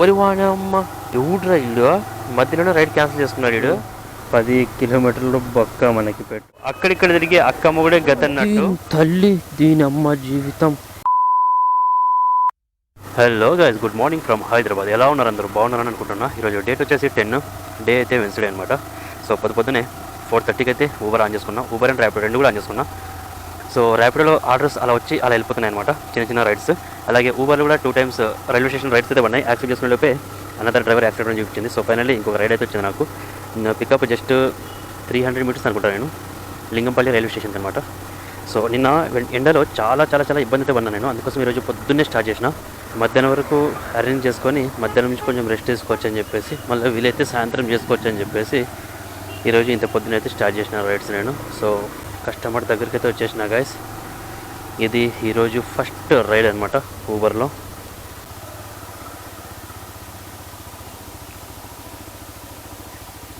వరి వానమ్మ ఎవడ్రా ఇల్లు మధ్యలోనే రైడ్ క్యాన్సిల్ చేసుకున్నాడు వీడు. పది కిలోమీటర్లు బొక్క మనకి పెట్టు. అక్కడిక్కడ తిరిగి అక్కమ్మ కూడా గతన్నట్టు దీని తల్లి దీని అమ్మ జీవితం. Hello guys good morning from Hyderabad ఎలా ఉన్నారు అందరూ? బాగున్నారని అనుకుంటున్నా? ఈరోజు డేట్ వచ్చేసి టెన్ డే అయితే వెన్స్డే అనమాట సో పొద్దు పొద్దునే ఫోర్ థర్టీకి అయితే ఊబర్ ఆన్ చేసుకున్నా. ఊబర్ అండ్ ర్యాపిడో రెండు కూడా ఆన్ చేసుకున్నా. సో ర్యాపిడోలో ఆర్డర్స్ అలా వచ్చి అలా వెళ్ళిపోతున్నాయి అనమాట చిన్న చిన్న రైడ్స్ అలాగే ఊబర్లో కూడా two times railway station rides అయితే ఉన్నాయి యాక్సెప్ట్ చేసుకునే లోపే అనదర్ డ్రైవర్ యాక్సిడెంట్ చూపించింది. సో ఫైనల్లీ ఇంకొక రైడ్ అయితే వచ్చింది నాకు. Pickup just three hundred meters అనుకుంటాను నేను. లింగంపల్లి రైల్వే స్టేషన్ అనమాట సో నిన్న ఎండలో చాలా చాలా చాలా ఇబ్బంది అయితే పడినా నేను. అందుకోసం ఈరోజు పొద్దున్నే స్టార్ట్ చేసిన. మధ్యాహ్నం వరకు అరేంజ్ చేసుకొని మధ్యాహ్నం నుంచి కొంచెం రెస్ట్ తీసుకోవచ్చు అని చెప్పేసి మళ్ళీ వీలైతే సాయంత్రం చేసుకోవచ్చు అని చెప్పేసి ఈరోజు ఇంత పొద్దున అయితే స్టార్ట్ చేసిన రైడ్స్ నేను. సో కస్టమర్ దగ్గరికి అయితే వచ్చేసిన గాయస్ ఇది ఈరోజు ఫస్ట్ రైడ్ అనమాట ఊబర్లో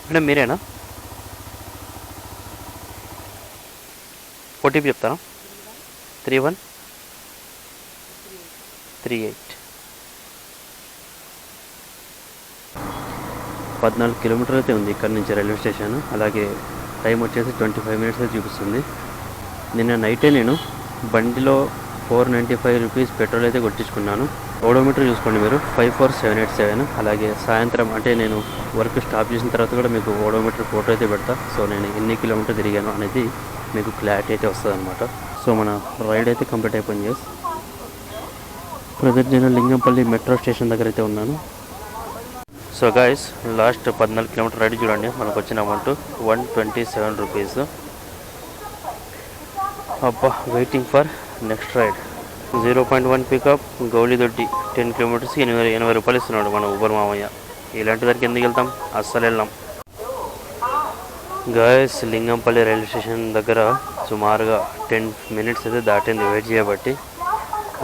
మేడం మీరేనా? ఓటీపీ చెప్తారా? త్రీ వన్ త్రీ ఎయిట్ పద్నాలుగు కిలోమీటర్లు అయితే ఉంది ఇక్కడ నుంచి రైల్వే స్టేషన్ అలాగే టైం వచ్చేసి ట్వంటీ ఫైవ్ మినిట్స్ అయితే చూపిస్తుంది. నిన్న నైటే నేను బండిలో four ninety five rupees petrol అయితే కొట్టించుకున్నాను. ఓడోమీటర్ చూసుకోండి మీరు five four seven eight seven. అలాగే సాయంత్రం అంటే నేను వర్క్ స్టాప్ చేసిన తర్వాత కూడా మీకు ఓడోమీటర్ ఫోటో అయితే పెడతా. సో నేను ఎన్ని కిలోమీటర్ తిరిగాను అనేది మీకు క్లారిటీ అయితే వస్తుంది అనమాట సో మన రైడ్ అయితే కంప్లీట్ అయిపోయింది yes. ప్రజెంట్ నేను లింగంపల్లి మెట్రో స్టేషన్ దగ్గర అయితే ఉన్నాను. సో గాయస్ లాస్ట్ పద్నాలుగు కిలోమీటర్ రైడ్ చూడండి. మనకు వచ్చిన amount one twenty seven rupees అబ్బా waiting for next ride zero point one pickup Gowlidoddi ten kilometers ఎనభై ఎనభై రూపాయలు ఇస్తున్నాడు మన ఊబర్ మామయ్య. ఇలాంటి దానికి ఎందుకు వెళ్తాం? అస్సలు వెళ్ళాం. గాయస్ లింగంపల్లి రైల్వే స్టేషన్ దగ్గర సుమారుగా టెన్ మినిట్స్ అయితే దాటింది. వెయిట్ చేయబట్టి.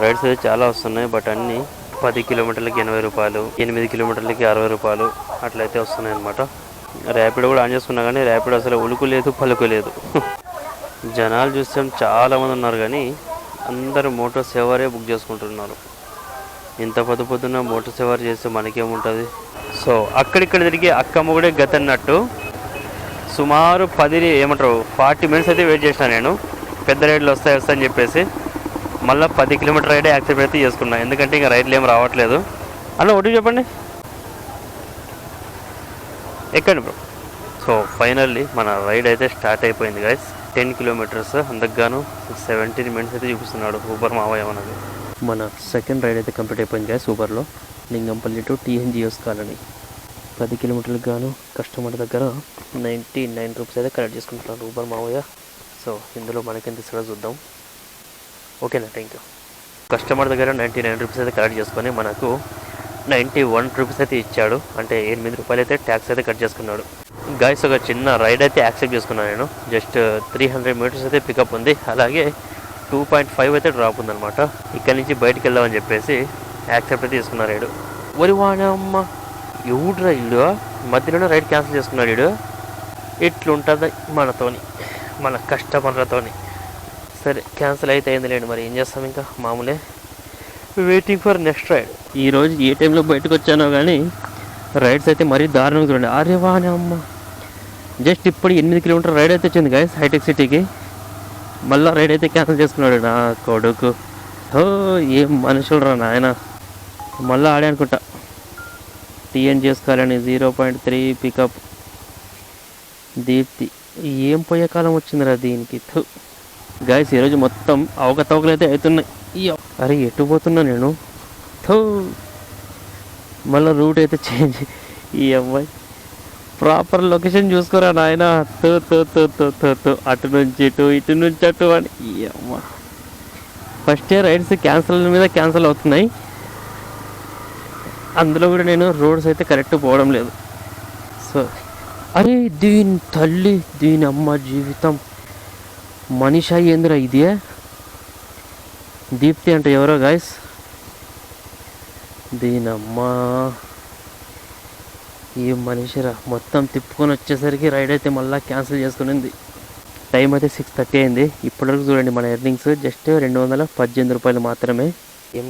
రైడ్స్ అయితే చాలా వస్తున్నాయి బట్ అన్నీ పది కిలోమీటర్లకి ఎనభై రూపాయలు ఎనిమిది కిలోమీటర్లకి అరవై రూపాయలు అట్లయితే వస్తున్నాయి అనమాట ర్యాపిడ్ కూడా ఆన్ చేసుకున్నా కానీ ర్యాపిడ్ అసలు ఉలుకు లేదు పలుకు లేదు. జనాలు చూస్తే చాలామంది ఉన్నారు కానీ అందరూ మోటార్ సేవరే బుక్ చేసుకుంటున్నారు. ఇంత పొద్దు పొద్దున్న మోటార్ సేవర్ చేస్తే మనకేముంటుంది? సో అక్కడిక్కడ తిరిగి అక్కమ్మ కూడా గతన్నట్టు సుమారు పది ఏమంటారు ఫార్టీ మినిట్స్ అయితే వెయిట్ చేసిన నేను. పెద్ద రైడ్లు వస్తాయి వస్తాయని చెప్పేసి. మళ్ళీ పది కిలోమీటర్ రైడే యాక్సిడెంట్ అయితే చేసుకున్నా. ఎందుకంటే ఇంకా రైడ్లు ఏం రావట్లేదు. అలా ఒకటి చెప్పండి. ఎక్కండి బ్రో. సో ఫైనల్లీ మన రైడ్ అయితే స్టార్ట్ అయిపోయింది గైస్ టెన్ కిలోమీటర్స్ అందుకు సెవెంటీన్ మినిట్స్ అయితే చూపిస్తున్నాడు ఊబర్ మావయ్య మనది మన సెకండ్ రైడ్ అయితే కంప్లీట్ అయిపోయింది guys ఊబర్లో Lingampally to T N G S colony. పది కిలోమీటర్లకు గాను కస్టమర్ దగ్గర నైంటీ నైన్ రూపీస్ అయితే కలెక్ట్ చేసుకుంటున్నారు ఊబర్ మావయ్య. సో ఇందులో మనకెంత ఇస్తాడో చూద్దాం. ఓకేనా థ్యాంక్ యూ కస్టమర్ దగ్గర నైంటీ నైన్ రూపీస్ అయితే కలెక్ట్ చేసుకొని మనకు నైంటీ వన్ రూపీస్ అయితే ఇచ్చాడు. అంటే ఎనిమిది రూపాయలు అయితే ట్యాక్స్ అయితే కట్ చేసుకున్నాడు. గాయస్ ఒక చిన్న రైడ్ అయితే యాక్సెప్ట్ చేసుకున్నాను నేను. జస్ట్ త్రీ హండ్రెడ్ మీటర్స్ అయితే పికప్ ఉంది. అలాగే టూ పాయింట్ ఫైవ్ అయితే డ్రాప్ ఉందన్నమాట. ఇక్కడ నుంచి బయటికి వెళ్దామని చెప్పేసి యాక్సెప్ట్ అయితే తీసుకున్నారు వీడు వరి వానమ్మ ఎవడ్రా ఇల్లు మధ్యలోనే రైడ్ క్యాన్సిల్ చేసుకున్నాడు వీడు. ఇట్లుంటుంది మనతోని మన కస్టమర్లతోని సరే క్యాన్సిల్ అయితే అయింది లేండి మరి. ఏం చేస్తాం ఇంకా? మామూలే. వెయిటింగ్ ఫర్ నెక్స్ట్ రైడ్ ఈరోజు ఏ టైంలో బయటకు వచ్చానో కానీ రైడ్స్ అయితే మరీ దారుణంగా చూడండి. అరే వానే అమ్మ. జస్ట్ ఇప్పుడు ఎనిమిది కిలోమీటర్ రైడ్ అయితే వచ్చింది గాయస్ హైటెక్ సిటీకి మళ్ళీ రైడ్ అయితే క్యాన్సిల్ చేసుకున్నాడు నా కొడుకు. ఓ ఏం మనుషులు రా నాయన. మళ్ళీ ఆడే అనుకుంటా. టీఎన్ చేసుకోవాలని zero point three pickup Deepti ఏం పోయే కాలం వచ్చిందిరా దీనికి? థు. గాయస్ ఈరోజు మొత్తం అవకతవకలు అయితే అవుతున్నాయి. ఈ అరే ఎటు పోతున్నా నేను? థూ. మళ్ళీ రూట్ అయితే చేంజ్. ఈ అమ్మాయి. ప్రాపర్ లొకేషన్ చూసుకోరా నాయన? తో తో తో తో తో తో అటు నుంచి ఇటు ఇటు నుంచి అటు అని. ఈ అమ్మ. ఫస్ట్ ఇయర్ రైడ్స్ క్యాన్సిల్ మీద క్యాన్సిల్ అవుతున్నాయి. అందులో కూడా నేను రోడ్స్ అయితే కరెక్ట్ పోవడం లేదు. సో అరే దీని తల్లి దీని అమ్మ జీవితం. మనిషా ఏందిరా ఇది? దీప్తి అంటే ఎవరో గాయస్ దీనమ్మా. ఈ మనిషిరా మొత్తం తిప్పుకొని వచ్చేసరికి రైడ్ అయితే మళ్ళీ క్యాన్సిల్ చేసుకునింది. టైం అయితే సిక్స్ థర్టీ అయింది. ఇప్పటివరకు చూడండి మన ఎర్నింగ్స్ జస్ట్ రెండు వందల పద్దెనిమిది రూపాయలు మాత్రమే. ఏం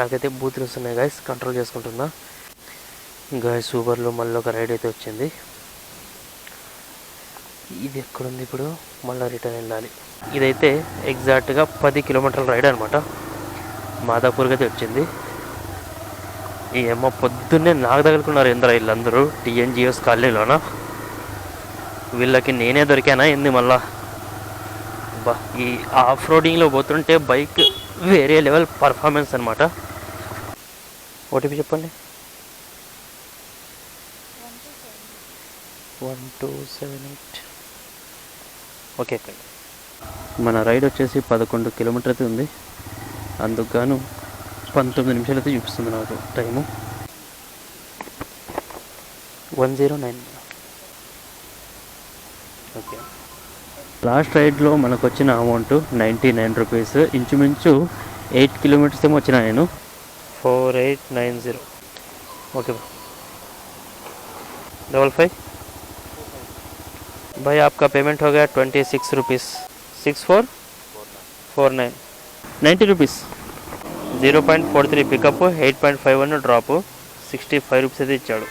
నాకైతే బూతులు వస్తున్నాయి గాయస్ కంట్రోల్ చేసుకుంటున్నా. గాయస్ ఊబర్లో మళ్ళీ ఒక రైడ్ అయితే వచ్చింది. ఇది ఎక్కడుంది ఇప్పుడు? మళ్ళీ రిటర్న్ వెళ్ళాలి. ఇదైతే ఎగ్జాక్ట్గా పది కిలోమీటర్ల రైడ్ అనమాట మాదాపూర్కి అయితే వచ్చింది. ఈ అమ్మ పొద్దున్నే నాకు తగులుకున్నారు ఎందరో వీళ్ళందరూ? టీఎన్జిఎస్ కాలనీలోన? వీళ్ళకి నేనే దొరికానా ఏంది మళ్ళా? బా ఈ ఆఫ్ రోడింగ్లో పోతుంటే బైక్ వేరే లెవెల్ పర్ఫార్మెన్స్ అనమాట ఓటీపీ చెప్పండి. One two seven eight. Okay. మన రైడ్ వచ్చేసి పదకొండు కిలోమీటర్ అయితే ఉంది. అందుకు గాను పంతొమ్మిది నిమిషాలు అయితే చూపిస్తుంది నాకు time. One zero nine. Okay. Last రైడ్లో మనకు వచ్చిన అమౌంట్ నైంటీ నైన్ రూపీస్. ఇంచుమించు ఎయిట్ కిలోమీటర్స్ ఏమో వచ్చిన నేను. Four eight nine zero. Okay. Double five. भाई आपका पेमेंट हो गया twenty six rupees six four four nine ninety rupees zero point four three pickup eight point five one drop sixty five rupees అయితే ఇచ్చాడు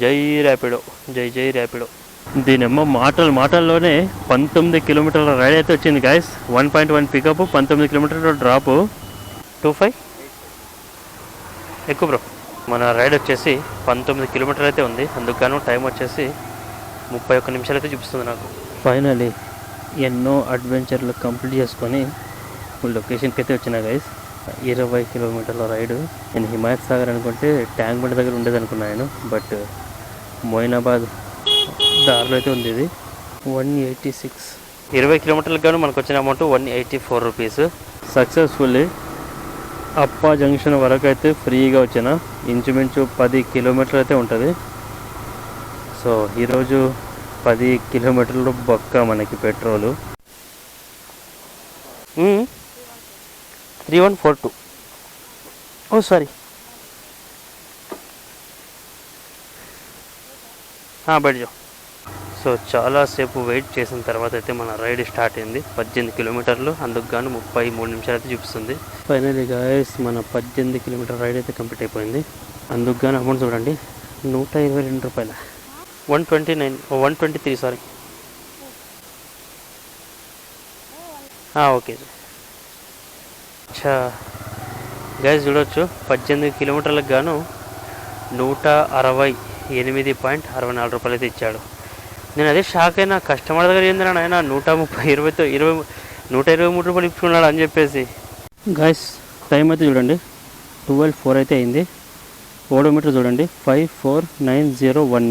జై ర్యాపిడో జై జై ర్యాపిడో దీనమ్మ మాటలు మాటల్లోనే పంతొమ్మిది కిలోమీటర్ల రైడ్ అయితే వచ్చింది guys one point one pickup పంతొమ్మిది కిలోమీటర్ల డ్రాప్ టూ ఫైవ్ ఎక్కువ బ్రో మన రైడ్ వచ్చేసి పంతొమ్మిది కిలోమీటర్లు అయితే ఉంది అందుకను టైం వచ్చేసి ముప్పై ఒక్క నిమిషాలు అయితే చూపిస్తుంది నాకు. ఫైనలీ ఎన్నో అడ్వెంచర్లు కంప్లీట్ చేసుకొని లొకేషన్కి అయితే వచ్చిన గైస్ ఇరవై కిలోమీటర్ల రైడ్ నేను హిమాయత్ సాగర్ అనుకుంటే ట్యాంక్ బండ్ దగ్గర ఉండేది అనుకున్నాను బట్ మోయినాబాద్ దారిలో అయితే ఉంది ఇది. One eighty six. ఇరవై కిలోమీటర్లకు గాను మనకు వచ్చిన amount one eighty four rupees successfully అప్పా జంక్షన్ వరకు అయితే ఫ్రీగా వచ్చిన. ఇంచుమించు పది కిలోమీటర్లు అయితే ఉంటుంది. సో ఈరోజు పది కిలోమీటర్లు బొక్క మనకి petrol. Three one four two. Oh sorry. బయట సో చాలాసేపు వెయిట్ చేసిన తర్వాత అయితే మన రైడ్ స్టార్ట్ అయింది. పద్దెనిమిది కిలోమీటర్లు అందుకు గాను ముప్పై మూడు నిమిషాలు అయితే చూపిస్తుంది. ఫైనలీ గాయస్ మన పద్దెనిమిది కిలోమీటర్ రైడ్ అయితే కంప్లీట్ అయిపోయింది. అందుకు గాను అమౌంట్ చూడండి. నూట ఇరవై రెండు రూపాయల? One twenty nine one twenty three sorry okay అచ్చా. గైస్ చూడవచ్చు పద్దెనిమిది కిలోమీటర్లకు గాను నూట అరవై ఎనిమిది పాయింట్ అరవై నాలుగు రూపాయలు అయితే ఇచ్చాడు. నేను అదే షాక్ అయినా కస్టమర్ దగ్గర ఏందిరా ఆయన నూట ముప్పై ఇరవైతో ఇరవై నూట ఇరవై మూడు రూపాయలు ఇచ్చుకున్నాడు అని చెప్పేసి. గాయస్ టైం అయితే చూడండి. ట్వెల్వ్ ఫోర్ అయితే అయింది. ఓడోమీటర్ చూడండి. Five four nine zero one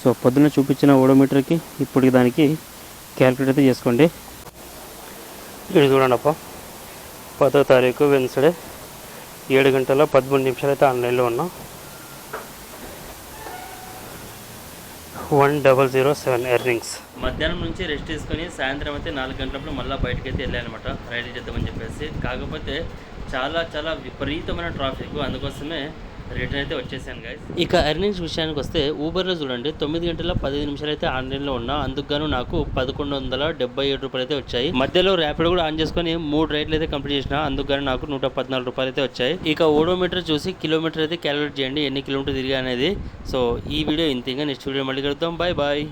so పొద్దున్న చూపించిన ఓడోమీటర్కి ఇప్పటికి దానికి క్యాలిక్యులేట్ అయితే చేసుకోండి. ఇక్కడ చూడండి అప్ప. పదో తారీఖు వెన్స్డే. ఏడు గంటల పదమూడు నిమిషాలు అయితే ఆన్లైన్లో ఉన్నాం. One double zero seven earnings. మధ్యాహ్నం నుంచి రెస్ట్ తీసుకొని సాయంత్రం అయితే నాలుగు గంటలప్పుడు మళ్ళీ బయటకి అయితే వెళ్ళానమాట. రైడ్ చేద్దామని చెప్పేసి. కాకపోతే చాలా చాలా విపరీతమైన ట్రాఫిక్. అందుకోసమే రిటర్న్ అయితే వచ్చేసాను గైస్ ఇక ఎర్నింగ్స్ విషయానికి వస్తే ఊబర్లో చూడండి తొమ్మిది గంటల పదిహేను నిమిషాలు అయితే ఆన్లైన్లో ఉన్నా అందుకు నాకు పదకొండు వందల డెబ్బై ఏడు రూపాయలు అయితే వచ్చాయి. మధ్యలో ర్యాపిడ్ కూడా ఆన్ చేసుకొని మూడు రైడ్లు అయితే కంప్లీట్ చేసిన అందుకు నాకు నూట పద్నాలుగు రూపాయలు అయితే వచ్చాయి. ఇక ఓడోమీటర్ చూసి కిలోమీటర్ అయితే క్యాలిక్యులేట్ చేయండి ఎన్ని కిలోమీటర్ తిరిగా అనేది. సో ఈ వీడియో ఇంత ఇంకా నెక్స్ట్ వీడియో మళ్ళీ కలుద్దాం. Bye bye